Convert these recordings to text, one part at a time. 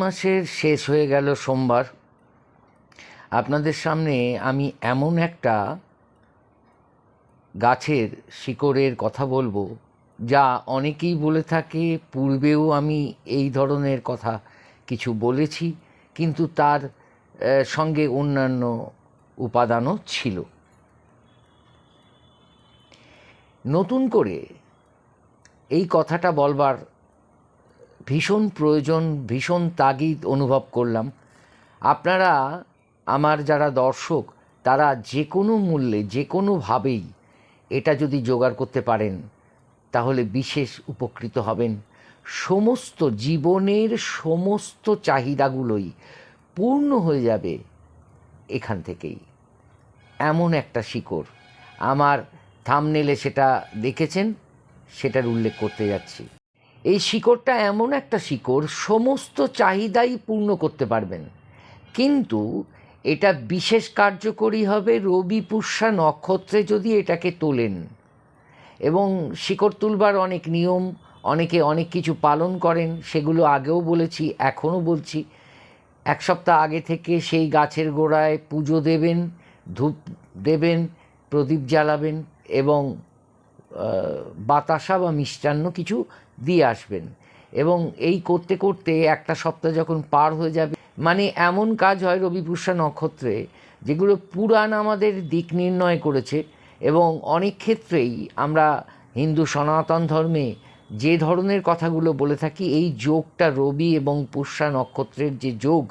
মাসের শেষ হয়ে গেল সোমবার। আপনাদের সামনে আমি এমন একটা গাছের শিকড়ের কথা বলব, যা অনেকেই বলে থাকে, পূর্বেও আমি এই ধরনের কথা কিছু বলেছি, কিন্তু তার সঙ্গে অন্যান্য উপাদানও ছিল। নতুন করে এই কথাটা বলবার ভীষণ প্রয়োজন, ভীষণ তাগিদ অনুভব করলাম। আপনারা আমার যারা দর্শক, তারা যে কোনো মূল্যে, যে কোনোভাবেই এটা যদি জোগাড় করতে পারেন, তাহলে বিশেষ উপকৃত হবেন। সমস্ত জীবনের সমস্ত চাহিদাগুলোই পূর্ণ হয়ে যাবে এখান থেকেই। এমন একটা শিকড়। আমার থামনেলে সেটা দেখেছেন, সেটার উল্লেখ করতে যাচ্ছি। এই শিকড়টা এমন একটা শিকড়, সমস্ত চাহিদাই পূর্ণ করতে পারবেন। কিন্তু এটা বিশেষ কার্যকরী হবে রবি পুষ্যা নক্ষত্রে যদি এটাকে তোলেন। এবং শিকড় তুলবার অনেক নিয়ম, অনেকে অনেক কিছু পালন করেন, সেগুলো আগেও বলেছি, এখনও বলছি। এক সপ্তাহ আগে থেকে সেই গাছের গোড়ায় পুজো দেবেন, ধূপ দেবেন, প্রদীপ জ্বালাবেন এবং বাতাসা বা মিষ্টান্ন কিছু দিয়ে আসবেন। এবং এই করতে করতে একটা সপ্তাহ যখন পার হয়ে যাবে মানে এমন কাজ হয় রবি পুষ্যা নক্ষত্রে, যেগুলো পুরাণ আমাদের দিক নির্ণয় করেছে এবং অনেক ক্ষেত্রেই আমরা হিন্দু সনাতন ধর্মে যে ধরনের কথাগুলো বলে থাকি, এই যোগটা রবি এবং পুষ্যা নক্ষত্রের যে যোগ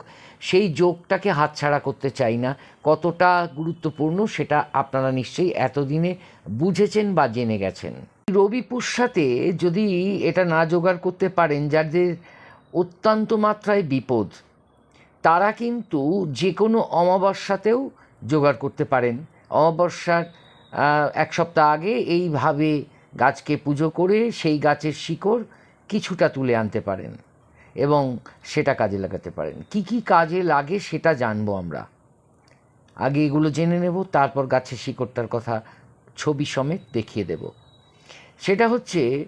সেই যোগটাকে হাতছাড়া করতে চাই না। কতটা গুরুত্বপূর্ণ সেটা আপনারা নিশ্চয়ই এতদিনে বুঝেছেন বা জেনে গেছেন। রবি পুষ্যাতে যদি এটা না জোগাড় করতে পারেন, যাদের অত্যন্ত মাত্রায় বিপদ, তারা কিন্তু যে কোনো অমাবস্যাতেও জোগাড় করতে পারেন। অমাবস্যার এক সপ্তাহ আগে এইভাবে গাছকে পুজো করে সেই গাছের শিকড় কিছুটা তুলে আনতে পারেন। এবং সেটা কাজে লাগাতে পারেন। কি কি কাজে লাগে সেটা জানব আমরা। আগে এগুলো জেনে নেব তারপর গাছের শিকড়টার কথা ছবি সমেত দেখিয়ে দেব। সেটা হচ্ছে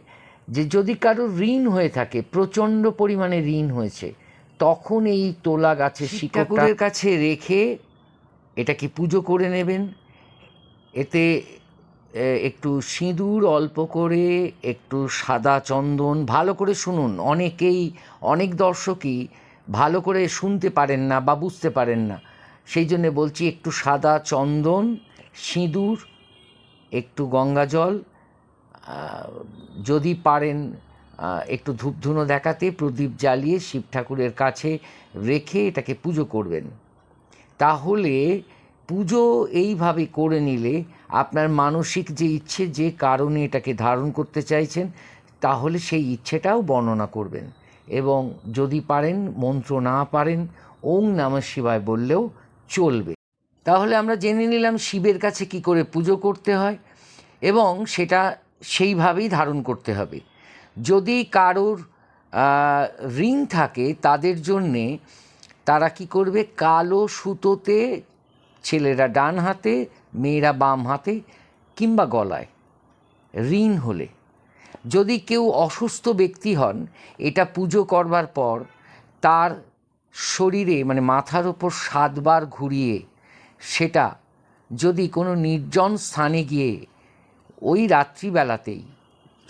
যে যদি কারও ঋণ হয়ে থাকে প্রচণ্ড পরিমাণে ঋণ হয়েছে তখন এই তোলা গাছের শিকাকুরের কাছে রেখে এটাকে পুজো করে নেবেন? এতে একটু সিঁদুর অল্প করে, একটু সাদা চন্দন, ভালো করে শুনুন। অনেকেই, অনেক দর্শকই ভালো করে শুনতে পারেন না বা বুঝতে পারেন না। সেই জন্য বলছি একটু সাদা চন্দন, সিঁদুর, একটু গঙ্গা জল যদি পারেন একটু ধূপধুনো দেখাতে, প্রদীপ জ্বালিয়ে শিব ঠাকুরের কাছে রেখে এটাকে পুজো করবেন। তাহলে পুজো এইভাবে করে নিলে আপনার মানসিক যে ইচ্ছে, যে কারণে এটাকে ধারণ করতে চাইছেন, তাহলে সেই ইচ্ছেটাও বর্ণনা করবেন। এবং যদি পারেন, মন্ত্র না পারেন, ওং নম শিবায় বললেও চলবে। তাহলে আমরা জেনে নিলাম শিবের কাছে কি করে পুজো করতে হয় এবং সেটা সেইভাবেই ধারণ করতে হবে। যদি কারোর ঋণ থাকে, তাদের জন্যে তারা কি করবে? কালো সুতোতে ছেলেরা ডান হাতে, মেয়েরা বাম হাতে কিংবা গলায়। ঋণ হলে। যদি কেউ অসুস্থ ব্যক্তি হন, এটা পুজো করবার পর তার শরীরে মানে মাথার ওপর সাতবার ঘুরিয়ে সেটা যদি কোনো নির্জন স্থানে গিয়ে ওই রাত্রিবেলাতেই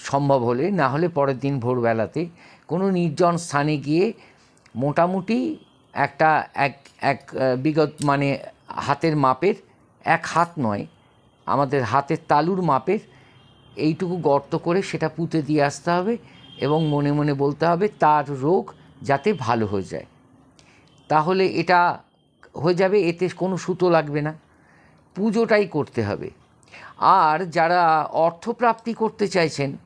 সম্ভব হলে, না হলে পরের দিন ভোরবেলাতে কোনো নির্জন স্থানে গিয়ে মোটামুটি একটা এক এক বিগত মানে হাতের মাপের এক হাত নয়, আমাদের হাতের তালুর মাপের এইটুকু গর্ত করে সেটা পুঁতে দিয়ে আসতে হবে এবং মনে মনে বলতে হবে তার রোগ যাতে ভালো হয়ে যায়। তাহলে এটা হয়ে যাবে, এতে কোনো সুতো লাগবে না। পুজোটাই করতে হবে। আর যারা অর্থপ্রাপ্তি করতে চাইছেন,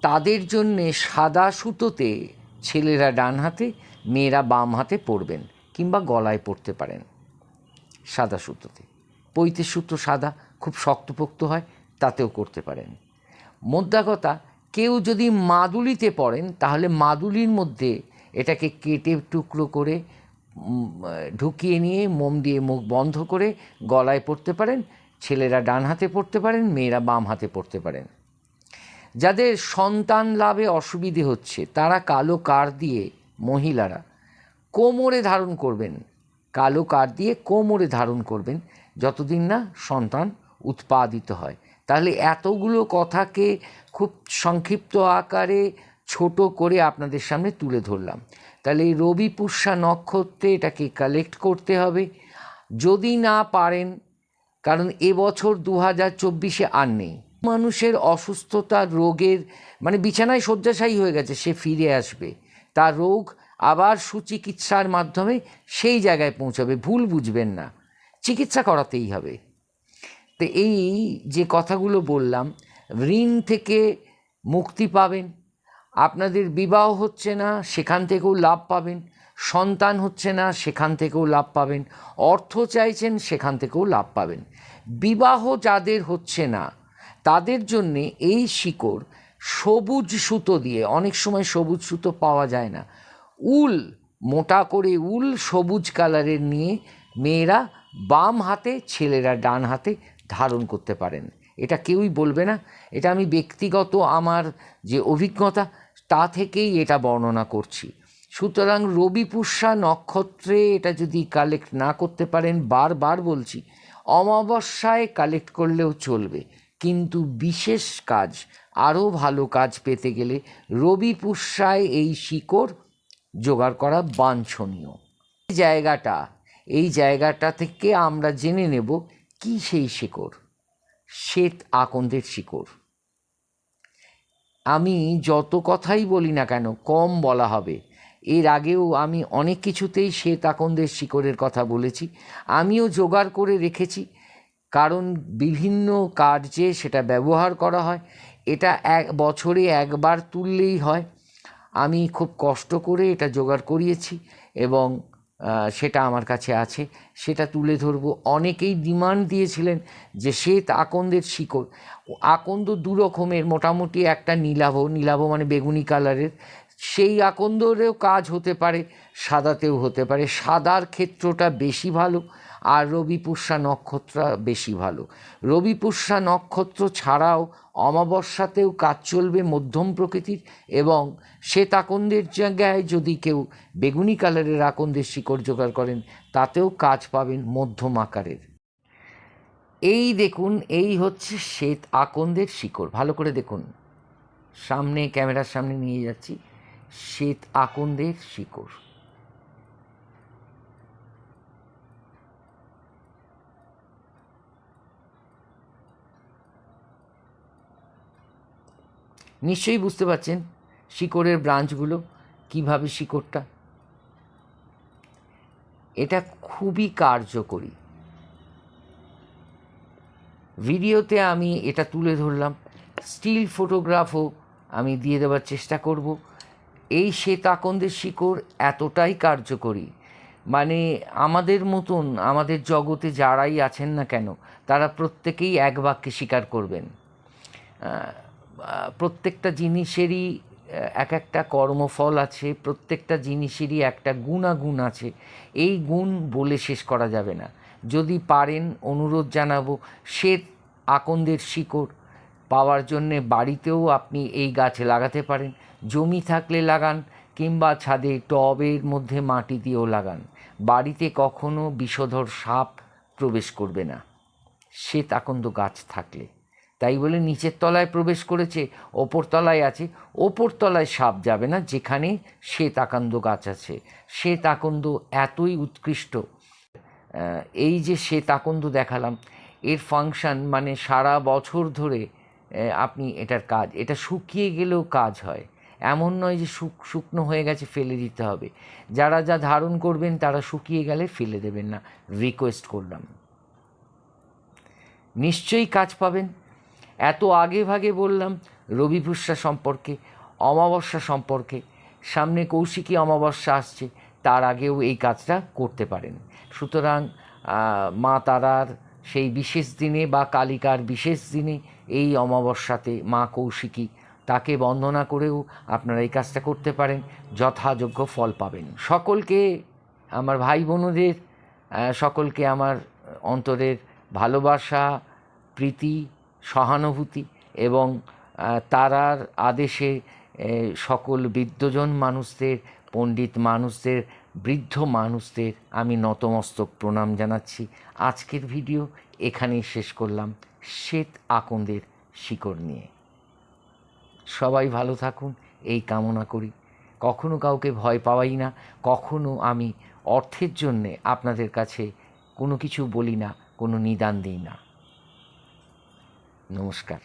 তাদের জন্যে সাদা সুতোতে ছেলেরা ডান হাতে, মেয়েরা বাম হাতে পরবেন কিংবা গলায় পরতে পারেন। সাদা সুতোতে পৈতের সুতো সাদা, খুব শক্তপোক্ত হয়, তাতেও করতে পারেন। মোদ্দা কথা কেউ যদি মাদুলিতে পড়েন, তাহলে মাদুলির মধ্যে এটাকে কেটে টুকরো করে ঢুকিয়ে নিয়ে, মোম দিয়ে মুখ বন্ধ করে গলায় পড়তে পারেন, ছেলেরা ডান হাতে পড়তে পারেন, মেয়েরা বাম হাতে পড়তে পারেন। যাদের সন্তান লাভে অসুবিধে হচ্ছে, তারা কালো কার দিয়ে মহিলারা কোমরে ধারণ করবেন কালো কাঠ দিয়ে কোমরে ধারণ করবেন, যতদিন না সন্তান উৎপাদিত হয়। তাহলে এতগুলো কথাকে খুব সংক্ষিপ্ত আকারে ছোট করে আপনাদের সামনে তুলে ধরলাম। তাহলে এই রবি পুষ্যা নক্ষত্রে এটাকে কালেক্ট করতে হবে। যদি না পারেন, কারণ এবছর দু হাজার চব্বিশে আর নেই। মানুষের অসুস্থতা, রোগের মানে বিছানায় শয্যাশায়ী হয়ে গেছে, সে ফিরে আসবে। তার রোগ আবার সুচিকিৎসার মাধ্যমে সেই জায়গায় পৌঁছাবে। ভুল বুঝবেন না। চিকিৎসা করাতেই হবে। তো এই যে কথাগুলো বললাম, ঋণ থেকে মুক্তি পাবেন। আপনাদের বিবাহ হচ্ছে না, সেখান থেকেও লাভ পাবেন। সন্তান হচ্ছে না, সেখান থেকেও লাভ পাবেন। অর্থ চাইছেন, সেখান থেকেও লাভ পাবেন। বিবাহ যাদের হচ্ছে না, তাদের জন্যে এই শিকড় সবুজ সুতো দিয়ে, অনেক সময় সবুজ সুতো পাওয়া যায় না। উল, মোটা করে উল সবুজ কালারের নিয়ে মেয়েরা বাম হাতে, ছেলেরা ডান হাতে ধারণ করতে পারেন। এটা কেউই বলবে না। এটা আমি ব্যক্তিগত আমার যে অভিজ্ঞতা, তা থেকেই এটা বর্ণনা করছি। সুতরাং রবি পুষ্যা নক্ষত্রে এটা যদি কালেক্ট না করতে পারেন, বারবার বলছি, অমাবস্যায় কালেক্ট করলেও চলবে। কিন্তু বিশেষ কাজ, আরও ভালো কাজ পেতে গেলে রবি পুষ্যায় এই শিকড় জোগাড় করা বাঞ্ছনীয়। জায়গাটা, এই জায়গাটা থেকে আমরা জেনে নেব কি সেই শিকড়। শ্বেত আকন্দের শিকড়। আমি যত কথাই বলি না কেন, কম বলা হবে। এর আগেও আমি অনেক কিছুতেই শ্বেত আকন্দের শিকড়ের কথা বলেছি। আমিও জোগাড় করে রেখেছি। কারণ বিভিন্ন কার্যে সেটা ব্যবহার করা হয়। এটা এক বছরে একবার তুললেই হয়। আমি খুব কষ্ট করে এটা জোগাড় করিয়েছি এবং সেটা আমার কাছে আছে। সেটা তুলে ধরবো। অনেকেই ডিমান্ড দিয়েছিলেন যে শ্বেত আকন্দের শিকড়। আকন্দ দু রকমের, মোটামুটি একটা নীলাভ নীলাভ মানে বেগুনি কালারের। সেই আকন্দরেও কাজ হতে পারে, সাদাতেও হতে পারে। সাদার ক্ষেত্রটা বেশি ভালো। আর রবি পুষ্যা নক্ষত্র বেশি ভালো। রবি পুষ্যা নক্ষত্র ছাড়াও অমাবস্যাতেও কাজ চলবে মধ্যম প্রকৃতির এবং শ্বেত আকন্দের জায়গায় যদি কেউ বেগুনি কালারের আকন্দের শিকড় জোগাড় করেন, তাতেও কাজ পাবেন মধ্যম আকারের। এই দেখুন, এই হচ্ছে শ্বেত আকন্দের শিকড়। ভালো করে দেখুন। সামনে, ক্যামেরার সামনে নিয়ে যাচ্ছি। শ্বেত আকন্দের শিকড়। নিশ্চয়ই বুঝতে পারছেন শিকড়ের ব্রাঞ্চগুলো, কীভাবে শিকড়টা। এটা খুবই কার্যকরী। ভিডিওতে আমি এটা তুলে ধরলাম। স্টিল ফটোগ্রাফও আমি দিয়ে দেওয়ার চেষ্টা করব। এই শ্বেতাকন্দের শিকড় এতটাই কার্যকরী। মানে আমাদের মতন, আমাদের জগতে যারাই আছেন না কেন, তারা প্রত্যেকেই এক বাক্যে স্বীকার করবেন। প্রত্যেকটা জিনিসেরই এক একটা কর্মফল আছে, প্রত্যেকটা জিনিসেরই একটা গুণাগুণ আছে। এই গুণ বলে শেষ করা যাবে না। যদি পারেন, অনুরোধ জানাব, শ্বেত আকন্দের শিকড় পাওয়ার জন্যে বাড়িতেও আপনি এই গাছ লাগাতে পারেন। জমি থাকলে লাগান, কিংবা ছাদে টবের মধ্যে মাটি দিয়েও লাগান। বাড়িতে কখনো বিষধর সাপ প্রবেশ করবে না। শ্বেত আকন্দ গাছ থাকলে। তাই বলে নিচের তলায় প্রবেশ করেছে, ওপর তলায় আছে, ওপর তলায় সাপ যাবে না, যেখানে শ্বেত আকন্দ গাছ আছে। শ্বেত আকন্দ এতই উৎকৃষ্ট। এই যে শ্বেত আকন্দ দেখালাম, এর ফাংশন মানে সারা বছর ধরে আপনি এটার কাজ, এটা শুকিয়ে গেলেও কাজ হয়। এমন নয় যে শুক, শুকনো হয়ে গেছে, ফেলে দিতে হবে। যারা যা ধারণ করবেন, তারা শুকিয়ে গেলে ফেলে দেবেন না। রিকোয়েস্ট করলাম। নিশ্চয়ই কাজ পাবেন। এত আগে ভাগে বললাম, রবি পুষ্যা সম্পর্কে, অমাবস্যা সম্পর্কে। সামনে কৌশিকী অমাবস্যা আসছে, তার আগেও এই কাজটা করতে পারেন। সুতরাং মা তারার সেই বিশেষ দিনে বা কালিকার বিশেষ দিনে এই অমাবস্যাতে মা কৌশিকী তাকে বন্দনা করেও আপনারা এই কাজটা করতে পারেন, যথাযোগ্য ফল পাবেন। সকলকে, আমার ভাই বোনদের সকলকে আমার অন্তরের ভালোবাসা, প্রীতি সহানুভূতি এবং তারার আদেশে সকল বিদ্যজন মানুষদের, পণ্ডিত মানুষদের, বৃদ্ধ মানুষদের আমি নতমস্তক প্রণাম জানাচ্ছি। আজকের ভিডিও এখানেই শেষ করলাম। শ্বেত আকন্দের শিকড় নিয়ে। সবাই ভালো থাকুন, এই কামনা করি। কখনো কাউকে ভয় পাওয়াই না, কখনো আমি অর্থের জন্যে আপনাদের কাছে কোনো কিছু বলি না, কোনো নিদান দিই না। নমস্কার